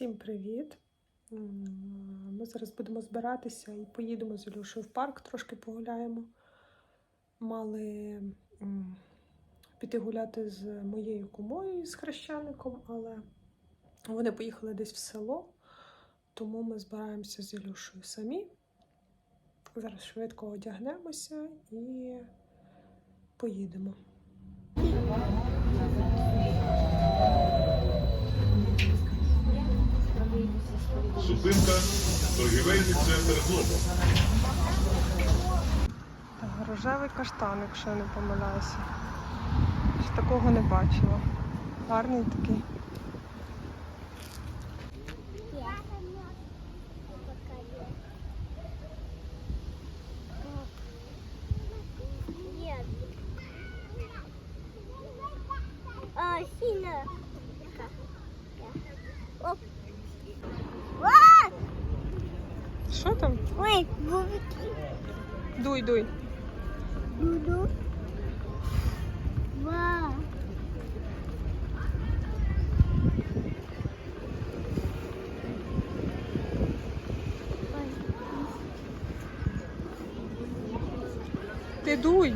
Всім привіт! Ми зараз будемо збиратися і поїдемо з Ілюшею в парк, трошки погуляємо. Мали піти гуляти з моєю кумою з хрещеником, але вони поїхали десь в село, тому ми збираємося з Ілюшею самі. Зараз швидко одягнемося і поїдемо. Зупинка, торгівельний центр Глобал. Рожевий каштан, якщо я не помиляюся. Ще такого не бачила. Гарний такий. Нет. А. Оп. Що там? Ой, бубики. Дуй, дуй. Дуду. Ва. Ти дуй.